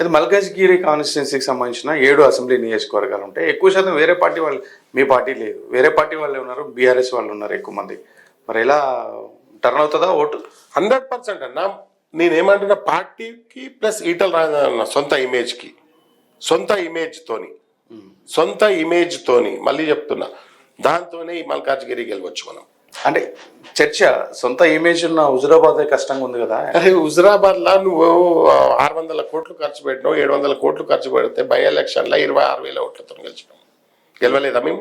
అది మల్కాజ్గిరి కాన్స్టిట్యున్సీకి సంబంధించిన ఏడు అసెంబ్లీ నియోజకవర్గాలు ఉంటాయి. ఎక్కువ శాతం వేరే పార్టీ వాళ్ళు మీ పార్టీ లేదు. వేరే పార్టీ వాళ్ళు ఉన్నారు బీఆర్ఎస్ వాళ్ళు ఉన్నారు ఎక్కువ మంది. మరి ఎలా టర్న్ అవుతుందా ఓటు? హండ్రెడ్ పర్సెంట్ అన్న. నేనేమంటున్నా పార్టీకి ప్లస్ ఈటల రాజన్న సొంత ఇమేజ్కి సొంత ఇమేజ్తోని సొంత ఇమేజ్తోని మళ్ళీ చెప్తున్నా. దాంతోనే ఈ మల్కాజ్గిరి గెలవచ్చు మనం. అంటే చర్చ సొంత ఇమేజ్ ఉన్న హుజురాబాద్ కష్టంగా ఉంది కదా. అరే హుజరాబాద్లో నువ్వు ఆరు వందల కోట్లు ఖర్చు పెట్టినావు ఏడు వందల కోట్లు ఖర్చు పెడితే బై ఎలక్షన్లో ఇరవై ఆరు వేల ఓట్లతో గెలిచినాం గెలవలేదా మేము?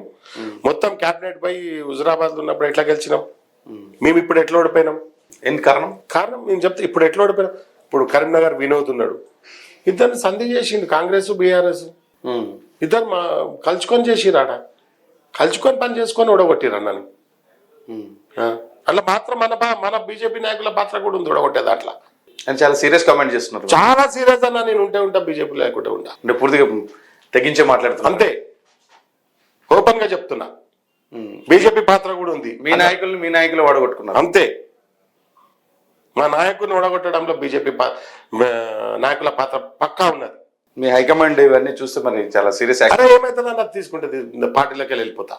మొత్తం క్యాబినెట్ పై హుజరాబాద్లో ఉన్నప్పుడు ఎట్లా గెలిచినాం? మేము. ఇప్పుడు ఎట్లా ఓడిపోయినాం? ఎందుకు కారణం? కారణం నేను చెప్తే ఇప్పుడు ఎట్లా ఓడిపోయినాం? ఇప్పుడు కరీంనగర్ వినోద్ ఉన్నాడు. ఇద్దరిని సంధి చేసిండు కాంగ్రెస్ బీఆర్ఎస్. ఇద్దరు మా కలుసుకొని చేసిరాడ? కలుసుకొని పని చేసుకొని ఓడగొట్టిరు అన్నాను ఉమ్. అట్లా మాత్రం మన మన బీజేపీ నాయకుల పాత్ర కూడా ఉంది ఓడగొట్టేది అట్లా అని చాలా సీరియస్ కామెంట్ చేస్తున్నారు చాలా సీరియస్ అన్న నేను ఉంటే ఉంటా బీజేపీ లేకుంటే ఉంటా. అంటే పూర్తిగా తెగించే మాట్లాడుతున్నారు. అంతే. ఓపెన్గా చెప్తున్నా. బీజేపీ పాత్ర కూడా ఉంది. మీ నాయకులు మీ నాయకులు వాడగొట్టుకున్నారు. అంతే. మా నాయకుడిని ఓడగొట్టడంలో బీజేపీ నాయకుల పాత్ర పక్కా ఉన్నది. మీ హైకమాండ్ ఇవన్నీ చూస్తే మరి చాలా సీరియస్ అరే ఏమైతుందో నాకు తీసుకుంటే పార్టీలోకి వెళ్ళి వెళ్ళిపోతా.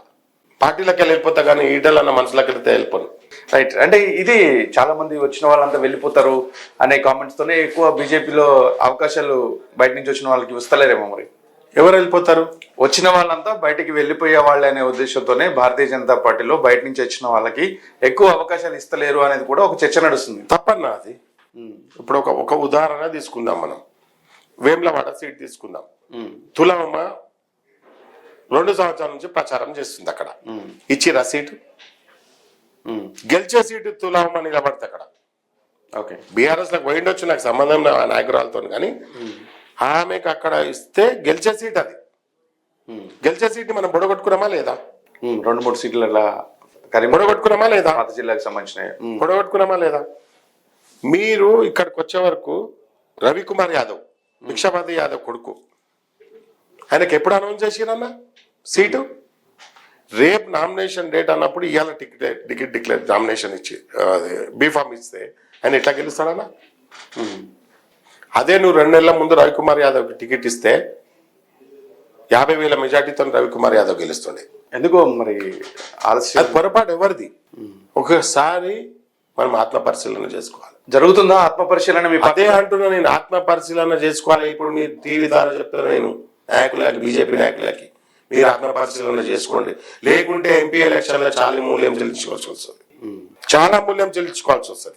పార్టీలోకి వెళ్ళి వెళ్ళిపోతా కానీ ఈటలన్న మనసులోకి వెళ్తే వెళ్ళిపోను. రైట్ అంటే ఇది చాలా మంది వచ్చిన వాళ్ళంతా వెళ్ళిపోతారు అనే కామెంట్స్ తోనే ఎక్కువ బీజేపీలో అవకాశాలు బయట నుంచి వచ్చిన వాళ్ళకి ఇస్తలేరేమో మరి. ఎవరు వెళ్ళిపోతారు? వచ్చిన వాళ్ళంతా బయటికి వెళ్ళిపోయే వాళ్ళే అనే ఉద్దేశంతోనే భారతీయ జనతా పార్టీలో బయట నుంచి వచ్చిన వాళ్ళకి ఎక్కువ అవకాశాలు ఇస్తలేరు అనేది కూడా ఒక చర్చ నడుస్తుంది. తప్పన్నా అది. ఇప్పుడు ఒక ఒక ఉదాహరణ తీసుకుందాం మనం. వేములవాడ సీట్ తీసుకుందాం. ఉమ్, తులమ్మ రెండు సంవత్సరాల నుంచి ప్రచారం చేస్తుంది అక్కడ. ఉమ్, ఇచ్చిరా సీటు? గెలిచే సీటు తులమ్మ నిలబడితే అక్కడ. ఓకే. బీఆర్ఎస్లకు పోయిండొచ్చు నాకు సంబంధం నాయకురాలతో కానీ ఆమెకు అక్కడ ఇస్తే గెలిచే సీట్ అది. గెలిచే సీట్ మనం బుడగొట్టుకున్నామా లేదా? రెండు మూడు సీట్ల బుడగొట్టుకున్నామా లేదా? పాత జిల్లాకు సంబంధించినవి ఉమ్, బుడగొట్టుకున్నామా లేదా? మీరు ఇక్కడికి వచ్చే వరకు రవికుమార్ యాదవ్ భిక్షపతి యాదవ్ కొడుకు. ఆయనకి ఎప్పుడు అనౌన్స్ చేసిరన్నా? సీటు? రేపు నామినేషన్ డేట్ అన్నప్పుడు ఇవాళ టికెట్ టికెట్ డిక్లేర్ నామినేషన్ ఇచ్చి బీఫామ్ ఇస్తే ఆయన ఎట్లా గెలుస్తాడన్నా? అదే నువ్వు రెండు నెలల ముందు రవికుమార్ యాదవ్కి టికెట్ ఇస్తే యాభై వేల మెజార్టీతో రవికుమార్ యాదవ్ గెలుస్తుండే. ఎందుకో మరి ఆలస్యం? పొరపాటు ఎవరిది? ఒకసారి మనం ఆత్మ పరిశీలన చేసుకోవాలి. జరుగుతుందా ఆత్మ పరిశీలన అదే అంటున్నా నేను ఆత్మ పరిశీలన చేసుకోవాలి. ఇప్పుడు మీ టీవీ ద్వారా చెప్తాను నేను. నాయకులకి బీజేపీ నాయకులకి. మీరు ఆత్మ పరిశీలన చేసుకోండి. లేకుంటే ఎంపీ ఎలక్షన్లో చాలా మూల్యం చెల్లించుకోవాల్సి వస్తుంది. చాలా మూల్యం చెల్లించుకోవాల్సి వస్తుంది.